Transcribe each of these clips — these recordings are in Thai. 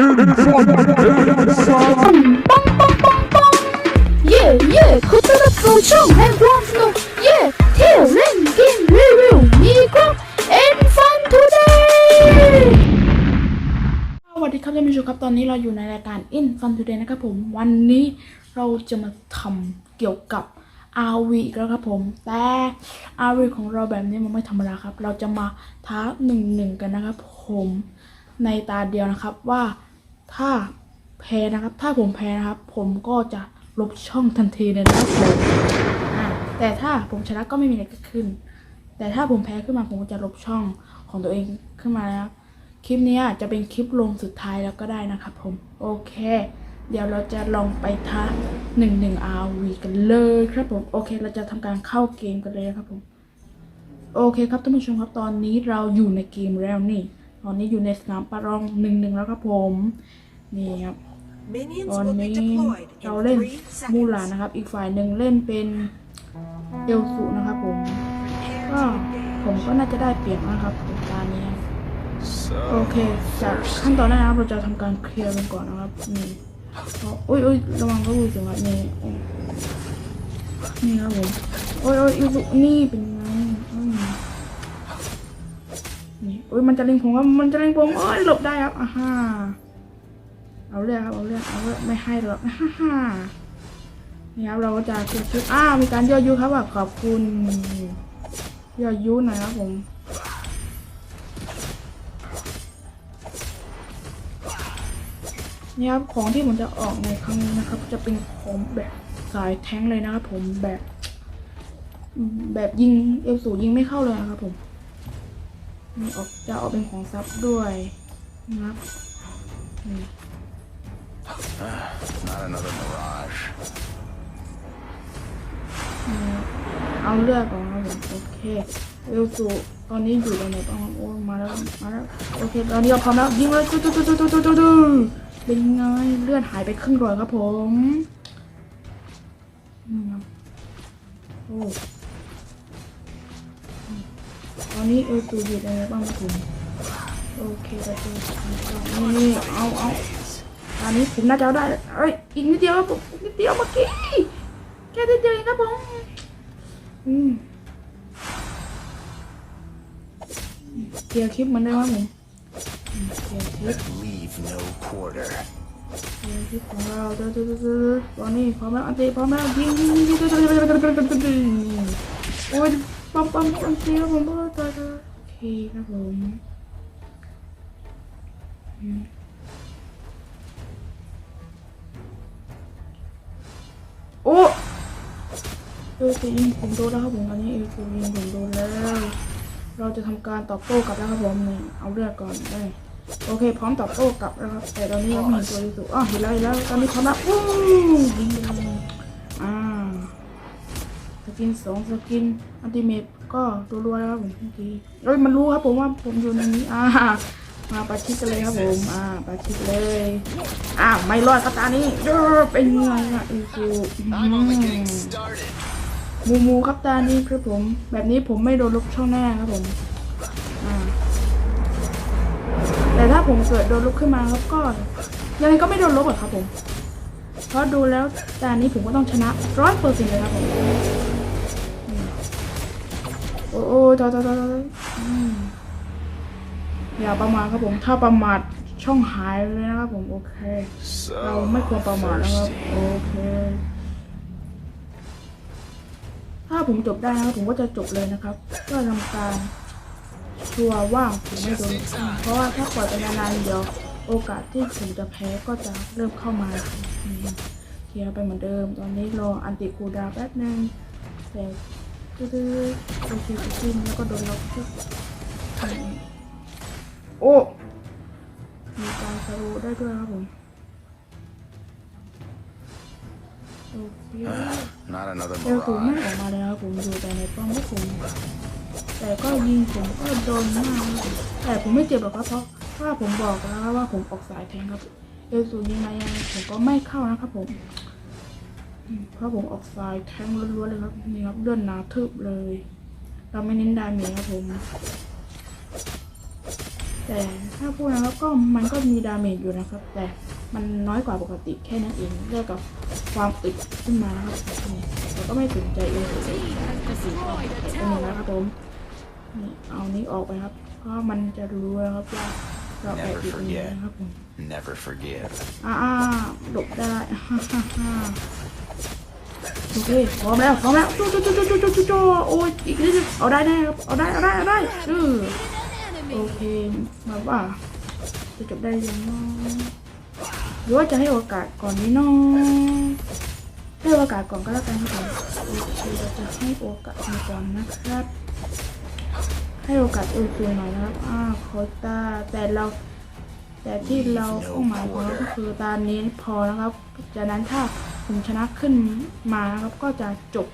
เย่เย่คุณต้อนรับสู่ช่องแห่งความสนุกเย่เที่ยวเล่นกินรีวิวมีครบ and fun today สวัสดีครับท่านผู้ชมครับตอนนี้เราอยู่ในรายการ In Fun Today นะครับผมวันนี้เราจะมาทำเกี่ยวกับ RV อีกแล้วครับผมแต่ RV ของเราแบบนี้มันไม่ธรรมดาครับ เราจะมาท้าหนึ่งหนึ่งกันนะครับผมในตาเดียวนะครับว่า ถ้าแพ้นะครับ ถ้าผมแพ้นะครับ ผมก็จะลบช่องทันทีเลยนะครับผมอ่าแต่ถ้าผมชนะก็ไม่มีอะไรเกิดขึ้น แต่ถ้าผมแพ้ขึ้นมาผมก็จะลบช่องของตัวเองขึ้นมาแล้วคลิปนี้จะเป็นคลิปลงสุดท้ายแล้วก็ได้นะครับผม โอเค เดี๋ยวเราจะลองไปท้าหนึ่งหนึ่ง RV กันเลยครับผม โอเค เราจะทำการเข้าเกมกันเลยครับผม โอเคครับท่านผู้ชมครับตอนนี้เราอยู่ในเกมแล้วนี่ ตอนนี้อยู่ในสนามประลองหนึ่งหนึ่งแล้วครับผม นี่ครับ Minions ตอน will be นี้ deployed เรา in เล่น three มูลา seconds. นะครับ อีกฝ่ายหนึ่งเล่นเป็นเอลสุนะครับผม Prepare ก็ to engage. ผมก็น่าจะได้เปรียบนะครับผมตอนนี้ โอเค จากขั้นตอนแรกนะครับเราจะทำการเคลียร์กันก่อนนะครับ นี่เอาอุ้ยอุ้ยระวังเขาดูจังหวะนี่โอ้นี่ครับผม โอ้ยโอ้ยอีสุนี่เป็นไง โอุ้ยมันจะเล็งผมครับมันจะเล็งผมโอ้ยหลบได้ครับอ่าฮ่าเอาเรื่องครับเอาเรื่องเอาเรื่องไม่ให้หรอกอ่าฮ่านี่ครับเราก็จะเคลียร์ชุดอ้าวมีการย่อยุครับขอบคุณย่อยุหน่อยครับผมนี่ครับของที่ผมจะออกในครั้งนี้นะครับ จะเป็นของแบบสายแท้งเลยนะครับผมแบบ แบบยิงเอลสูยิงไม่เข้าเลยนะครับผม นี่ออกจะออกเป็นของซับด้วยนะครับนี่ Not another mirage. นี่เอาเลือกก่อนนะครับผมโอเคเอลสูตอนนี้อยู่ตรงไหนบ้างครับโอ้มาแล้วมาแล้วโอเคตอนนี้เราพร้อมแล้วยิงเลยตุ๊ดตุ๊ดตุ๊ดตุ๊ดตุ๊ดตุ๊ดตุ๊ดเป็นไงเลือดหายไปครึ่งหลอดครับผมนี่ครับโอ้ ตอนนี้เออตูอยู่ในบ้างผมโอเคแต่ตูนี่นี่เอาเอาตอนนี้ผมน่าจะได้เอ้ยอีกนิดเดียวผมอีกนิดเดียวเมื่อกี้แค่นิดเดียวเองครับผมอืมเกียร์คลิปเหมือนเดิมครับผมอืมเกียร์คลิปเกียร์คลิปของเราเด้อเด้อเด้อเด้อตอนนี้พร้อมแล้วอันตีพร้อมแล้วยิงยิงยิงยิงโอ้ย ปั๊มปั๊มอันตีครับผมโอ้ยตายตายโอเคครับผมโอ้เออจะยิงผมโดนแล้วครับผมอันนี้เออจะยิงผมโดนแล้ว เราจะทำการตอบโต้กลับแล้วครับผมนี่เอาเลือดก่อนได้โอเค พร้อมตอบโต้กลับแล้วครับแต่ตอนนี้ยังไม่เห็นตัวที่สุดอ๋อเห็นแล้วเห็นแล้วตอนนี้พร้อมแล้วอู้ยิงเลยอ่า สกินสองสกินอัลติเมทก็รัวๆแล้วครับผมเมื่อกี้เอ้ยมันรู้ครับผมว่าผมอยู่ในนี้อ่ามาประชิดกันเลยครับผมอ่าประชิดเลยอ่าไม่รอดครับตานี้เด้อเป็นไงอะออคือ I'm only อื getting ม started. มูมูครับตานี้ครับผม แบบนี้ผมไม่โดนลบช่องแน่ครับผมอ่าแต่ถ้าผมเกิดโดนลบขึ้นมาครับก็ยังไงก็ไม่โดนลบอะครับผมเพราะดูแล้วตานี้ผมก็ต้องชนะร้อยเปอร์เซ็นต์เลยครับผม โอ้โอ้ต่อต่อต่อต่ออย่าประมาทครับผม ถ้าประมาทช่องหายเลยนะครับผม โอเค เราไม่ควรประมาทนะครับ โอเค ถ้าผมจบได้นะครับผมก็จะจบเลยนะครับเพื่อทำการชัวร์ว่าผมไม่โดนเพราะว่าถ้าปล่อยไปนานๆเดี๋ยว โอกาสที่ผมจะแพ้ก็จะเริ่มเข้ามาเคลียร์ไปเหมือนเดิม ตอนนี้รออันติคูดาแป๊บนึงแต่ ตื้อๆโอเคขึ้นแล้วก็โดนล็อกที่โอ้มีการสโลว์ได้ด้วยครับผมโอเค Not another เอลสูไม่ mirage. ออกมาแล้วผมอยู่แต่ในป้อมพวกผมแต่ก็ยิงผมก็โดนมากแต่ผมไม่เจ็บหรอกครับเพราะว่าผมบอกแล้วว่าผมออกสายแทงครับเอลสูยิงมายังไงผมก็ไม่เข้านะครับผม เพราะผมออกสายแทงล้วนๆเลยครับนี่ครับเลื่อนหนาทึบเลย เราไม่เน้นดาเมจครับผม แต่ถ้าพูดนะครับก็มันก็มีดาเมจอยู่นะครับ แต่มันน้อยกว่าปกติแค่นั้นเองเรื่องกับความอึดขึ้นมานะครับแต่ก็ไม่สนใจเองก็สีตรงนี้นะครับผมนี่เอานี้ออกไปครับเพราะมันจะรู้นะครับว่าเราแอบอยู่ตรงนี้นะครับผม Never forgive. อ่าหลบได้ฮ่าฮ่าฮ่า โอเคพร้อมแล้วพร้อมแล้วจ้จู้จู้จู้จู้จู้จู้โอ้ยอีกนิดนึงเอาได้แน่ครับเอาได้เอาได้เอาได้เออโอเคมาว่าจะจบได้ยังไงหรือว่าจะให้โอกาสก่อนนี้เน้องให้โอกาสก่อนก็แล้วกันครับโอเคเราจะให้โอกาสก่อนนะครับ ให้โอกาสอุยตัวหน่อยนะครับอ่าโคตาแต่เราแต่ที่เราเป้าหมายของเราก็คือตานี้พอนะครับ จากนั้นถ้า ผมชนะขึ้นมานะครับก็จะจบ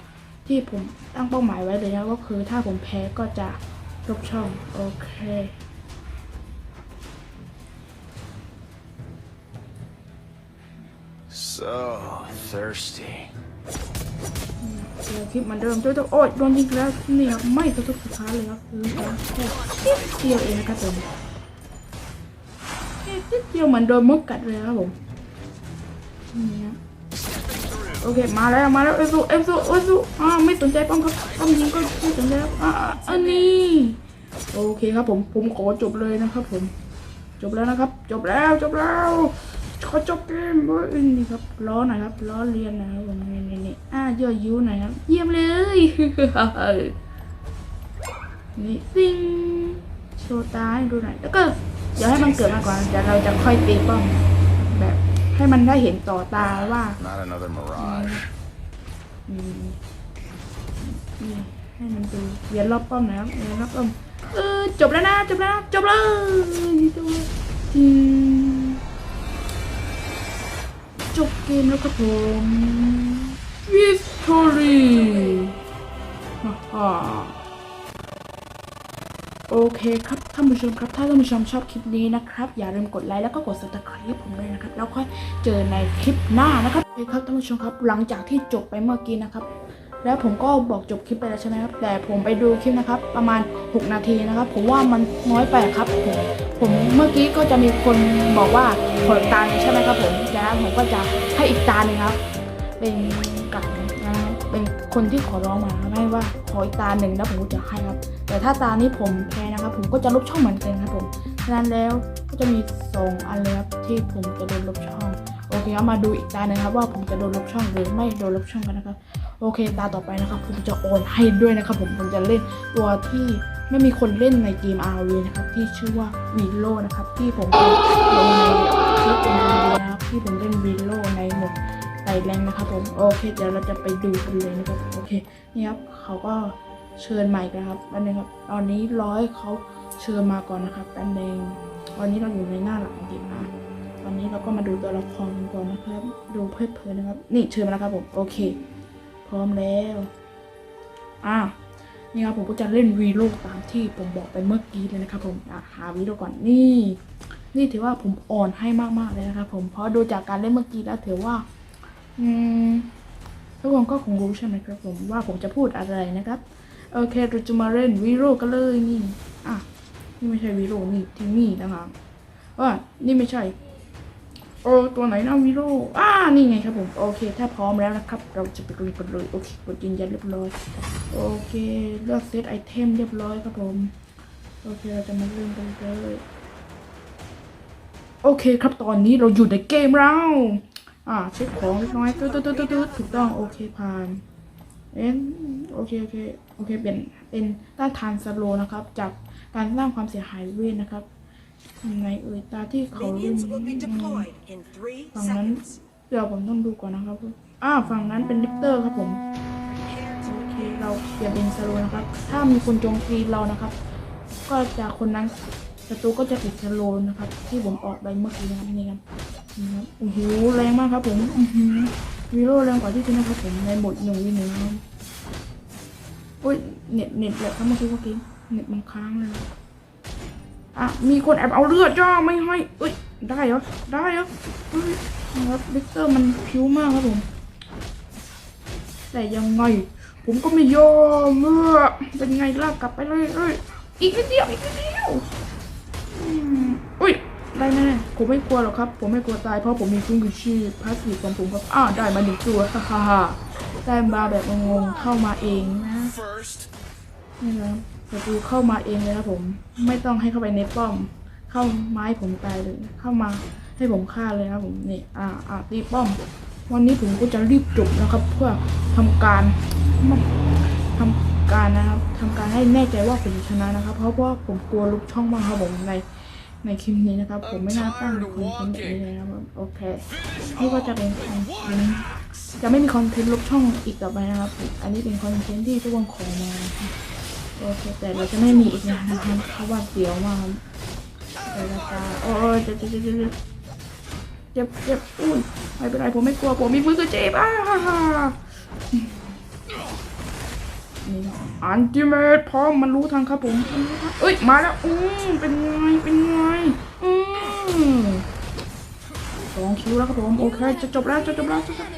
ที่ผมตั้งเป้าหมายไว้เลยนะก็คือถ้าผมแพ้ก็จะลบช่อง โอเค So thirsty. เดี๋ยวคลิปเหมันเดิมโจ้โอ้ยโดนยิงแล้วนี่ครับไม่กระทบสุดท้ายเลยครับคือแค่นิดเดียวเองนะครับผมแค่นิดเดียวเหมือนโดนมดกัดเลยครับผมนี่ฮะ โอเคมาแล้วมาแล้วเอฟซูเอฟซูเอฟซูอ่าไม่สนใจป้อมครับป้อมยิงก็ไม่สนใจครับอ่าอันนี้โอเคครับผมผมขอจบเลยนะครับ ผม จบแล้วนะครับ จบแล้วจบแล้วขอจบเกมเว้ยนี่ครับล้อหน่อยครับล้อเลียนนะครับผมนี่นี่นี่อ่าย่อยิ้วหน่อยครับ เยี่ยมเลยนี่ซิงโชว์ตาให้ดูหน่อยแล้วก็เดี๋ยวให้มันเกิดมาก่อนเดี๋ยวเราจะค่อยตีป้อม ให้มันได้เห็นต่อตาว่า Not another mirage. อืมนี่ให้มันดูเวียนรอบป้อมนะครับเวียนรอบป้อมเออจบแล้วนะจบแล้วนะจบเลยจบเลยจริงจบเกมแล้วครับผมวิสตอรี่ฮ่าฮ่า โอเคครับท่านผู้ชมครับ ถ้าท่านผู้ชมชอบคลิปนี้นะครับ อย่าลืมกดไลค์แล้วก็กด subscribe ผมด้วยนะครับ แล้วค่อยเจอในคลิปหน้านะครับโอเคครับท่านผู้ชมครับ หลังจากที่จบไปเมื่อกี้นะครับ แล้วผมก็บอกจบคลิปไปแล้วใช่ไหมครับ แต่ผมไปดูคลิปนะครับ ประมาณ 6 นาทีนะครับ ผมว่ามันน้อยไปครับผมผมเมื่อกี้ก็จะมีคนบอกว่าขอตาหนึ่งใช่ไหมครับผมแล้วผมก็จะให้อีกตาหนึ่งครับ เป็นกับนะครับเป็นคนที่ขอร้องมาไม่ว่าขออีกตาหนึ่งแล้วผมจะให้ครับ แต่ถ้าตานี้ผมแพ้นะครับ ผมก็จะลบช่องเหมือนกันครับผมฉะนั้นแล้วก็จะมีสองอันเลยครับที่ผมจะโดนลบช่อง โอเคครับมาดูอีกตาหนึ่งครับว่าผมจะโดนลบช่องหรือไม่โดนลบช่องกันนะครับโอเคตาต่อไปนะครับ ผมจะโอนให้ด้วยนะครับผมผมจะเล่นตัวที่ไม่มีคนเล่นในเกม RV นะครับ ที่ชื่อว่าวีโลนะครับ ที่ผมลงในคลิปเป็นวีนะครับที่ผมเล่นวีโลในหมดไต่แรงนะครับผมโอเคเดี๋ยวเราจะไปดูกันเลยนะครับโอเคนี่ครับเขาก็ เชิญใหม่กันครับอันนึงครับ ตอนนี้ร้อยเขาเชิญมาก่อนนะครับอันนึงตอนนี้เราอยู่ในหน้าหลังเกมนะตอนนี้เราก็มาดูตัวละครกันก่อนนะครับ ดูเพลิดเพลินนะครับ นี่เชิญมาแล้วครับผมโอเค พร้อมแล้วอะนี่ครับผมก็จะเล่นวีโลตามที่ผมบอกไปเมื่อกี้เลยนะครับ ผมอะหาวีโลก่อนนี่ นี่ถือว่าผมอ่อนให้มากๆเลยนะครับผมเพราะดูจากการเล่นเมื่อกี้แล้วถือว่า อืมทุกคนก็คงรู้ใช่ไหมครับผมว่าผมจะพูดอะไรนะครับ โอเคเราจะมาเล่นวีโรกันเลยนี่ อะ นี่ไม่ใช่วีโรนี่ทิมมี่นะครับว่านี่ไม่ใช่ โอ้ตัวไหนนะวีโรอ่านี่ไงครับผมโอเค ถ้าพร้อมแล้วนะครับ เราจะไปลุยกันเลยโอเคกดยืนยันเรียบร้อยโอเคเลือกเซตไอเทมเรียบร้อยครับผมโอเคเราจะมาเล่นกันเลยโอเคครับตอนนี้เราอยู่ในเกมแล้วอ่าเช็คของเล็กน้อยตึ๊ดตึ๊ดตึ๊ดตุ๊ดถูกต้องโอเคผ่าน เอ็นโอเคโอเคโอเคเป็นเป็นต้านทานสโลว์นะครับ จากการสร้างความเสียหายเวทนะครับยังไงเอ่ยตาที่เขาเล่น Minions will be deployed in three ฝั่งนั้น seconds. เดี๋ยวผมต้องดูก่อนนะครับอ่าฝั่งนั้นเป็นลิปเตอร์ครับผม Prepare to โอเคเราเปลี่ยนเป็นสโลว์นะครับ ถ้ามีคนโจมตีเรานะครับ ก็จะคนนั้นศัตรูก็จะติดสโลว์นะครับ ที่ผมออกไปเมื่อกี้นะครับนี่ครับนี่ครับโอ้โหแรงมากครับผมอือหือ วีโร่แรงกว่าที่คิดนะครับผมในบทหนึ่งวีหนึ่งครับอุ้ยเน็ตเน็ตแบบเมื่อกี้เมื่อกี้เน็ตมันค้างเลยอะมีคนแอบเอาเลือดจ้าไม่ให้เอ้ยได้เหรอได้เหรอเฮ้ยครับลิกเตอร์มันพิ้วมากครับผม แต่ยังไง ผมก็ไม่ยอมเมื่อเป็นไงล่ะกลับไปเลยเอ้ยอีกนิดเดียวอีกนิดเดียว ได้แน่ผมไม่กลัวหรอกครับ ผมไม่กลัวตายเพราะผมมีฟื้นคืนชีพพาสซีฟของผมครับอ้าวได้มาหนึ่งตัวฮ่าฮ่าฮ่าได้มาแบบงงๆเข้ามาเองนะ First, นี่นะประตูเข้ามาเองเลยครับผม ไม่ต้องให้เข้าไปในป้อม เข้าไม้ผมตายเลย เข้ามาให้ผมฆ่าเลยครับผมนี่อ่าอ่าตีป้อม วันนี้ผมก็จะรีบจบนะครับ เพื่อทำการทำการนะครับทำการให้แน่ใจว่าผมชนะนะครับ เพราะว่าผมกลัวลุกช่องมากครับผมใน ในคลิปนี้นะครับ ผมไม่น่าตั้งคอนเทนต์แบบนี้เลยนะครับผมโอเคนี่ก็จะเป็นคอนเทนต์จะไม่มีคอนเทนต์ลุกช่องอีกต่อไปนะครับ อันนี้เป็นคอนเทนต์ที่ทุกคนขอมานะครับโอเคแต่เราจะไม่มีอีกแล้วนะครับเพราะว่าเสียวมากครับเวลาตาโอ้ยเจ็บเจ็บเจ็บเจ็บเจ็บเจ็บอุ้ยไม่เป็นไรผมไม่กลัวผมมีมือก็เจ็บอะ นี่อันติเมตพร้อมมันรู้ทางครับผมเอ้ยมาแล้วอืมเป็นไงเป็นไงอืมสองคิวแล้วครับผมโอเคจะจบแล้วจะจบแล้วจะจบ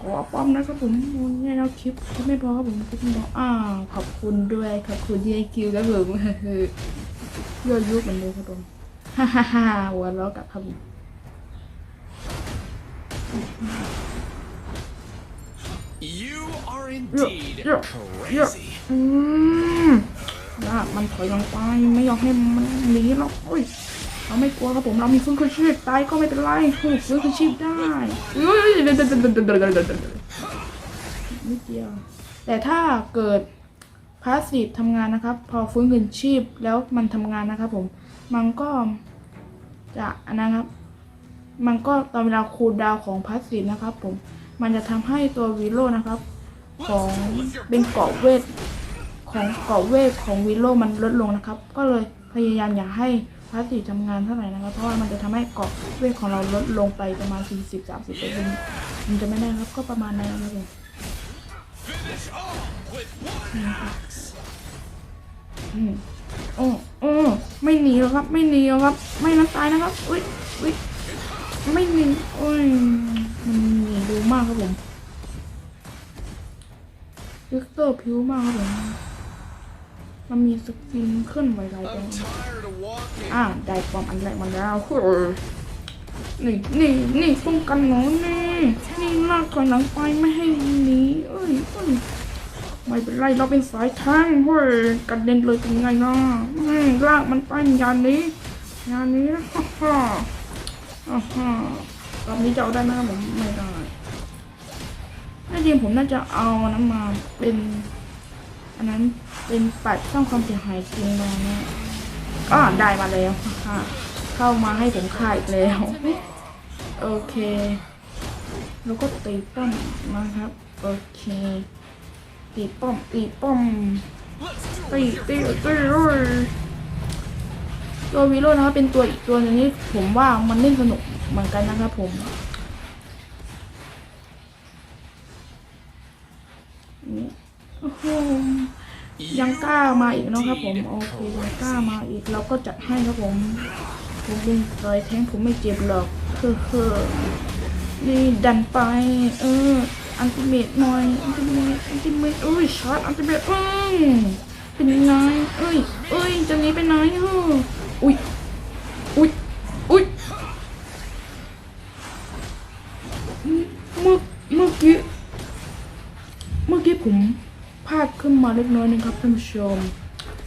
ขอป้อมนะครับผมเนี่ยเราคลิปคลิปไม่พอครับผมคลิปไม่พออ้าวขอบคุณด้วยขอบคุณที่ให้คิวครับผมยั่วยุเหมือนเดิมครับผมฮ่าฮ่าฮ่าหัวเราะกับครับผม indeed เยอะเยอะ crazy. อืมลากมันถอยลงไปไม่ยอมให้มันหนีหรอกโอ้ยเราไม่กลัวครับผมเรามีฟื้นคืนชีพตายก็ไม่เป็นไรฟื้นฟื้นคืนชีพได้เฮ้ยนิดเดียวแต่ถ้าเกิดพาสซีฟทำงานนะครับ พอฟื้นคืนชีพแล้วมันทำงานนะครับผมมันก็จะอันนะครับ มันก็ตอนเวลาคูลดาวน์ของพาสซีฟนะครับผมมันจะทำให้ตัววีโร่นะครับ ของเป็นเกาะเวทของเกาะเวทของวิโลมันลดลงนะครับ ก็เลยพยายามอย่าให้พาสซีฟทำงานเท่าไหร่นะครับ เพราะว่ามันจะทำให้เกาะเวทของเราลดลงไปประมาณ 40 30เปอร์เซ็นต์มันจะไม่ได้ครับก็ประมาณนั้นนะครับผมอืมโอ้โอ้ไม่หนีหรอกครับ ไม่หนีหรอกครับ ไม่นั้นตายนะครับ อุ้ยอุ้ยไม่หนีโอ้ยมันหนีดูมากครับผม วิกเตอร์ผิวมากครับผมมันมีสกินเคลื่อนไหวหลายตัว I'm tired of walking. อ่าได้ความอันแรกมาแล้วเฮ้ยนี่นี่นี่ป้องกันหนูนี่นี่ลากถอยหลังไปไม่ให้หนีเอ้ยเอ้ยไม่เป็นไรเราเป็นสายทางเฮ้ยกระเด็นเลยเป็นไงนะอืมลากมันไปอยานนี้อยานนี้ฮ่าฮ่าฮ่าฮ่ารอบนี้จะเอาได้ไหมครับผมไม่ได้ จริงผมน่าจะเอาน้ำมาเป็น อันนั้นเป็นปัดสร้างความเสียหายจริงมาเนี่ยอ่าได้มาแล้วค่ะ เข้ามาให้ผมฆ่าอีกแล้ว โอเค แล้วก็ตีป้อมนะครับ โอเค ตีป้อม ตีป้อม ตีตีตีตัววีโร่นะครับเป็นตัวอีกตัวหนึงที่ผมว่ามันเล่นสนุกเหมือนกันนะครับผม นี่โอ้โหยังกล้ามาอีกเนาะครับผมโอเคยังกล้ามาอีกเราก็จัดให้ครับผมผมเป็นรอยแทงผมไม่เจ็บหรอกเฮ้อเฮ้อนี่ดันไป เออ อันติเมตหน่อย อันติเมตอันติเมตเอ้ยชาร์จอันติเมตเอ้ยเป็นไงเอ้ยเอ้ยจะหนี้ไปไหนเฮ้ออุ้ย เล็กน้อยนึงครับท่านผู้ชม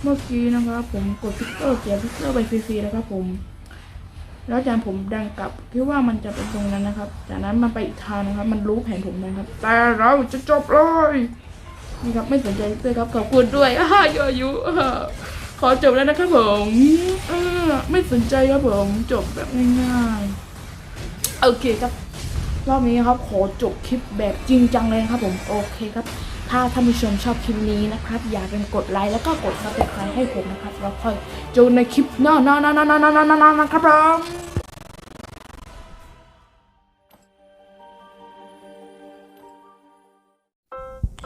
เมื่อกี้นะครับผมกดพิกเตอร์เสียพิกเตอร์ไปฟรีๆนะครับผม แล้วอาจารย์ผมดังกลับคิดว่ามันจะเป็นตรงนั้นนะครับ จากนั้นมันไปอีกทางนะครับ มันรู้แผนผมนะครับ แต่เราจะจบเลยนี่ครับไม่สนใจเลยครับขอบคุณด้วยอ่ายอายุอ่ขอจบแล้วนะครับผมไม่สนใจครับผมจบแบบง่ายๆโอเคครับรอบนี้ครับขอจบคลิปแบบจริงจังเลยครับผมโอเคครับ ถ้าท่านผู้ชมชอบคลิปนี้นะครับ อย่าลืมกดไลค์แล้วก็กดซับสไครต์ให้ผมนะครับแล้วค่อยเจอในคลิปหน้าๆๆๆๆๆๆนะครับผม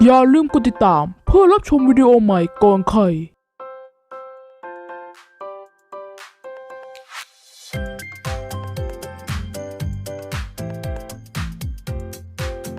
อย่าลืมกดติดตามเพื่อรับชมวิดีโอใหม่ก่อนใคร